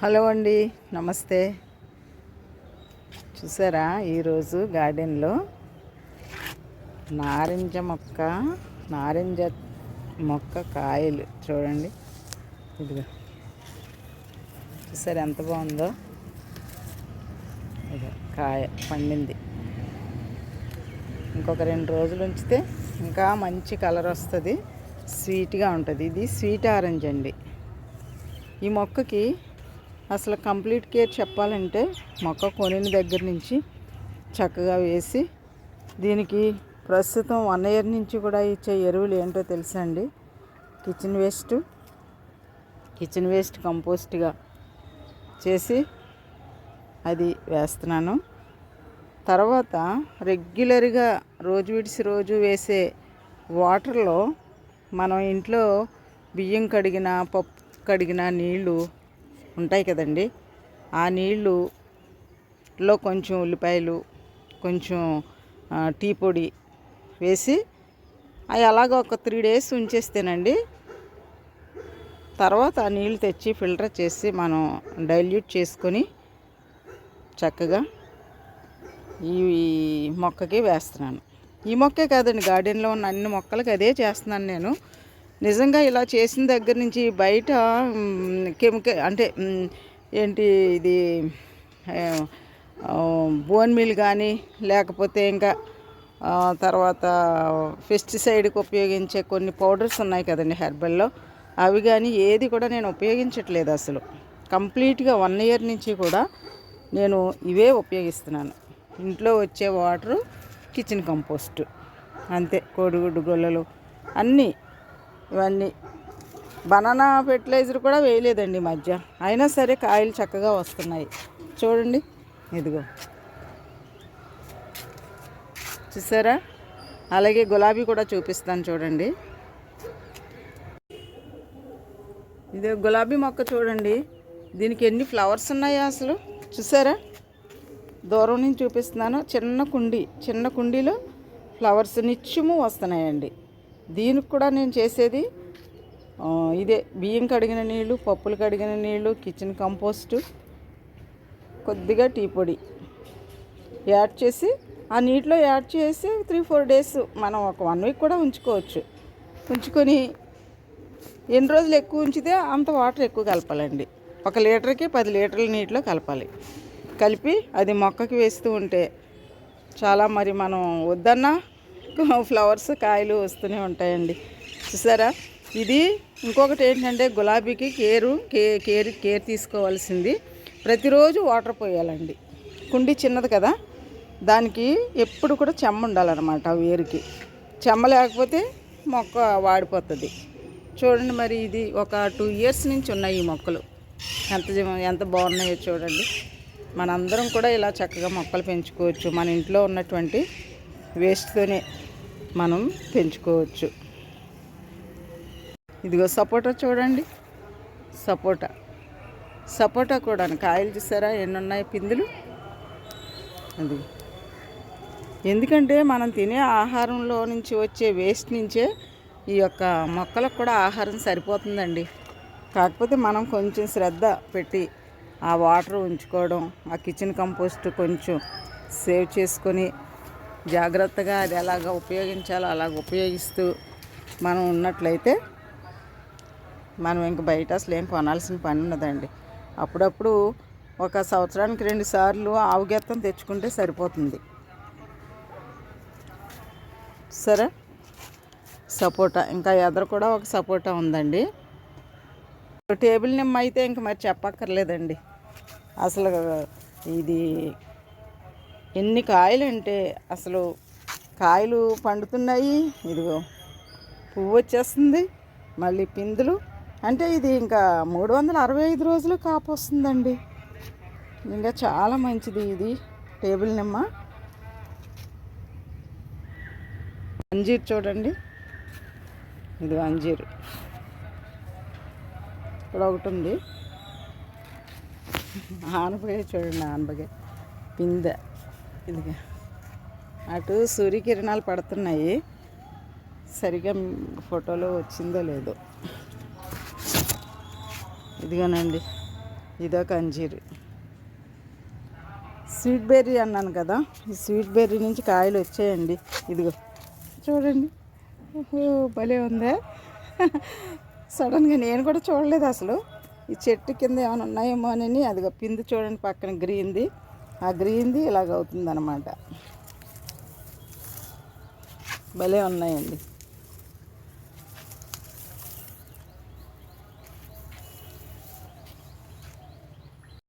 Hello అండి నమస్తే. చూసారా ఈరోజు గార్డెన్లో నారింజ మొక్క నారింజ మొక్క కాయలు చూడండి. ఇదిగో. చూసారా ఎంత బాగుందో? ఇదిగో కాయ పండింది. ఇంకొక రెండు రోజులు ఉంచితే ఇంకా మంచి కలర్ వస్తుంది స్వీట్గా ఉంటుంది. ఇది స్వీట్ ఆరెంజ్ అండి. ఈ మొక్కకి అసలు కంప్లీట్ కేర్ చెప్పాలంటే మొక్క కొనిన దగ్గర నుంచి చక్కగా వేసి దీనికి ప్రస్తుతం వన్ ఇయర్ నుంచి కూడా ఇచ్చే ఎరువులు ఏంటో తెలుసా అండి? Kitchen waste. కిచెన్ వేస్ట్ కంపోస్ట్గా చేసి అది వేస్తున్నాను. తర్వాత రెగ్యులర్గా రోజు విడిసి రోజు వేసే వాటర్లో మనం ఇంట్లో బియ్యం కడిగిన పప్పు కడిగిన నీళ్ళు ఉంటాయి కదండి. ఆ నీళ్ళులో కొంచెం ఉల్లిపాయలు కొంచెం టీ పొడి వేసి అవి అలాగ ఒక త్రీ డేస్ ఉంచేస్తేనండి. తర్వాత ఆ నీళ్ళు తెచ్చి ఫిల్టర్ చేసి మనం డైల్యూట్ చేసుకొని చక్కగా ఈ మొక్కకి వేస్తున్నాను. ఈ మొక్కే కాదండి గార్డెన్లో ఉన్న అన్ని మొక్కలకి అదే చేస్తున్నాను నేను. నిజంగా ఇలా చేసిన దగ్గర నుంచి బయట కెమికల్ అంటే ఏంటి ఇది బోన్ మిల్ కానీ లేకపోతే ఇంకా తర్వాత పెస్టిసైడ్కి ఉపయోగించే కొన్ని పౌడర్స్ ఉన్నాయి కదండి హెర్బల్లో. అవి కానీ ఏది కూడా నేను ఉపయోగించట్లేదు అసలు. కంప్లీట్గా వన్ ఇయర్ నుంచి కూడా నేను ఇవే ఉపయోగిస్తున్నాను. ఇంట్లో వచ్చే వాటరు కిచెన్ కంపోస్ట్. అంతే కోడిగుడ్డు గొల్లలు అన్నీ. ఇవన్నీ. బనానా ఫెర్టిలైజర్ కూడా వేయలేదండి మధ్య. అయినా సరే కాయలు చక్కగా వస్తున్నాయి. చూడండి. ఇదిగో. చూసారా? అలాగే గులాబీ కూడా చూపిస్తాను చూడండి. ఇది గులాబీ మొక్క చూడండి. దీనికి ఎన్ని ఫ్లవర్స్ ఉన్నాయో అసలు? చూసారా? దూరం నుంచి చూపిస్తున్నాను. చిన్న కుండీ చిన్న కుండీలో ఫ్లవర్స్ నిత్యము వస్తున్నాయండి. దీనికి కూడా నేను చేసేది ఇదే. బియ్యం కడిగిన నీళ్ళు పప్పులు కడిగిన నీళ్ళు కిచెన్ కంపోస్టు కొద్దిగా టీ పొడి. యాడ్ చేసి ఆ నీటిలో యాడ్ చేసి త్రీ ఫోర్ డేస్ మనం ఒక వన్ వీక్ కూడా ఉంచుకోవచ్చు. ఉంచుకొని ఎన్ని రోజులు ఎక్కువ ఉంచితే అంత వాటర్ ఎక్కువ కలపాలండి. ఒక లీటర్కి పది లీటర్ల నీటిలో కలపాలి. కలిపి అది మొక్కకి వేస్తూ ఉంటే చాలా మరి మనం వద్దన్నా ఫ్లవర్స్ కాయలు వస్తూనే ఉంటాయండి. చూసారా? ఇది ఇంకొకటి ఏంటంటే గులాబీకి కేరు కే కేర్ కేర్ తీసుకోవాల్సింది. ప్రతిరోజు వాటర్ పోయాలండి. కుండి చిన్నది కదా దానికి ఎప్పుడు కూడా చెమ్మ ఉండాలన్నమాట వేరుకి. చెమ్మ లేకపోతే మొక్క వాడిపోతుంది. చూడండి మరి ఇది ఒక టూ ఇయర్స్ నుంచి ఉన్నాయి ఈ మొక్కలు. ఎంత ఎంత బాగున్నాయో చూడండి. మనందరం కూడా ఇలా చక్కగా మొక్కలు పెంచుకోవచ్చు. మన ఇంట్లో ఉన్నటువంటి వేస్ట్తోనే. మనం పెంచుకోవచ్చు. ఇదిగో సపోటా చూడండి. సపోటా. సపోటా కూడా కాయలు చూసారా? ఎన్ని ఉన్నాయి పిందులు? అది. ఎందుకంటే మనం తినే ఆహారంలో నుంచి వచ్చే వేస్ట్ నుంచే ఈ యొక్క మొక్కలకు కూడా ఆహారం సరిపోతుందండి. కాకపోతే మనం కొంచెం శ్రద్ధ పెట్టి ఆ వాటర్ ఉంచుకోవడం ఆ కిచెన్ కంపోస్ట్ కొంచెం సేవ్ చేసుకొని జాగ్రత్తగా అది ఎలాగ ఉపయోగించాలో అలాగ ఉపయోగిస్తూ మనం ఉన్నట్లయితే మనం ఇంక బయట అసలు ఏం కొనాల్సిన పని ఉన్నదండి అప్పుడప్పుడు ఒక సంవత్సరానికి రెండు సార్లు ఆవుగెత్తం తెచ్చుకుంటే సరిపోతుంది. సరే? సపోటా ఇంకా ఎదరు కూడా ఒక సపోటా ఉందండి. టేబుల్ నిమ్మ అయితే ఇంక మరి చెప్పక్కర్లేదండి. అసలు ఇది ఎన్ని కాయలు అంటే అసలు కాయలు పండుతున్నాయి. ఇదిగో పువ్వు వచ్చేస్తుంది. మళ్ళీ పిందులు. అంటే ఇది ఇంకా మూడు వందల అరవై ఐదు రోజులు కాపు వస్తుందండి. ఇంకా చాలా మంచిది ఇది. టేబుల్ నిమ్మ. అంజీర్ చూడండి. ఇది అంజీర్. ఇక్కడ ఒకటి ఉంది. ఆనపకాయ చూడండి ఆనపకాయ. పిందె. ఇదిగా. అటు సూర్యకిరణాలు పడుతున్నాయి. సరిగా ఫోటోలో వచ్చిందో లేదో. ఇదిగోనండి ఇదొక అంజీరు స్వీట్ బెర్రీ అన్నాను కదా ఈ స్వీట్ బెర్రీ నుంచి కాయలు వచ్చాయండి. ఇదిగో చూడండి. భలే ఉందే. సడన్గా నేను కూడా చూడలేదు అసలు. ఈ చెట్టు కింద ఏమైనా ఉన్నాయేమో అని అదిగో పిండి చూడండి పక్కన గ్రీన్ది. ఆ గ్రీన్ది ఇలాగ అవుతుందన్నమాట. భలే ఉన్నాయండి.